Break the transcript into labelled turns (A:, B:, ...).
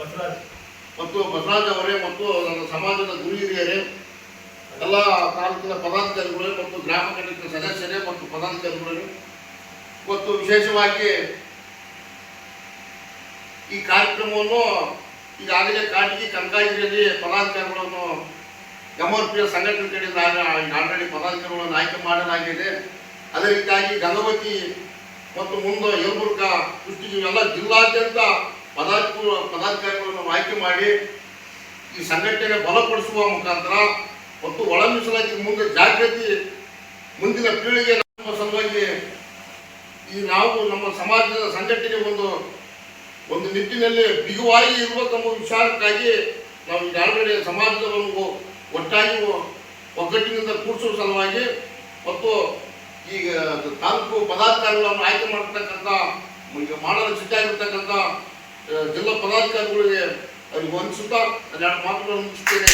A: ಬಸವರಾಜ್
B: ಮತ್ತು ಬಸವರಾಜ್ ಅವರೇ ಮತ್ತು ನನ್ನ ಸಮಾಜದ ಗುರು ಹಿರಿಯರೇ, ಎಲ್ಲ ತಾಲೂಕಿನ ಪದಾಧಿಕಾರಿಗಳೇ ಮತ್ತು ಗ್ರಾಮ ಘಟಕದ ಸದಸ್ಯರೇ ಮತ್ತು ಪದಾಧಿಕಾರಿಗಳೇ. ಮತ್ತು ವಿಶೇಷವಾಗಿ ಈ ಕಾರ್ಯಕ್ರಮವನ್ನು ಈಗಾಗಲೇ ಕಾಟಿಗೆ ಕನಕಾಗಿರಿಯಲ್ಲಿ ಪದಾಧಿಕಾರಿಗಳನ್ನು ಗಮರ್ಪಿಯ ಸಂಘಟನೆ ಕಡೆಯಿಂದ ಆಲ್ರೆಡಿ ಪದಾಧಿಕಾರಿಗಳನ್ನು ಆಯ್ಕೆ ಮಾಡಲಾಗಿದೆ. ಅದೇ ರೀತಿಯಾಗಿ ಗಂಗವತಿ ಮತ್ತು ಮುಂದೆ ಯಲಬುರ್ಗ ಕುಷ್ಟಗಿ ಎಲ್ಲ ಜಿಲ್ಲಾದ್ಯಂತ ಪದಾಧಿಕ ಪದಾಧಿಕಾರಿಗಳನ್ನು ಆಯ್ಕೆ ಮಾಡಿ ಈ ಸಂಘಟನೆ ಬಲಪಡಿಸುವ ಮುಖಾಂತರ ಮತ್ತು ಒಳ ಮುಂದೆ ಜಾಗೃತಿ ಮುಂದಿನ ಪೀಳಿಗೆ ನಮ್ಮ ಸಲುವಾಗಿ ಈ ನಾವು ನಮ್ಮ ಸಮಾಜದ ಸಂಘಟನೆ ಒಂದು ಒಂದು ನಿಟ್ಟಿನಲ್ಲಿ ಬಿಗುವಾಗಿ ಇರಬೇಕೆಂಬ ವಿಚಾರಕ್ಕಾಗಿ ನಾವು ಈಗಾಗಲೇ ಸಮಾಜದ ಒಂದು ಒಟ್ಟಾಗಿ ಒಗ್ಗಟ್ಟಿನಿಂದ ಕೂಡಿಸುವ ಸಲುವಾಗಿ ಮತ್ತು ಈಗ ತಾಲೂಕು ಪದಾಧಿಕಾರಿಗಳನ್ನು ಆಯ್ಕೆ ಮಾಡತಕ್ಕಂಥ ಮಾಡಲು ಸಿದ್ಧಾಗಿರ್ತಕ್ಕಂಥ ಆ, ಜಿಲ್ಲಾ ಪದಾಧಿಕಾರಿಗಳಿಗೆ ಅವ್ರಿಗೆ ಒಂದು ಸುತ್ತ ಎರಡು ಮಾತುಗಳನ್ನು ಮುಗಿಸ್ತೇನೆ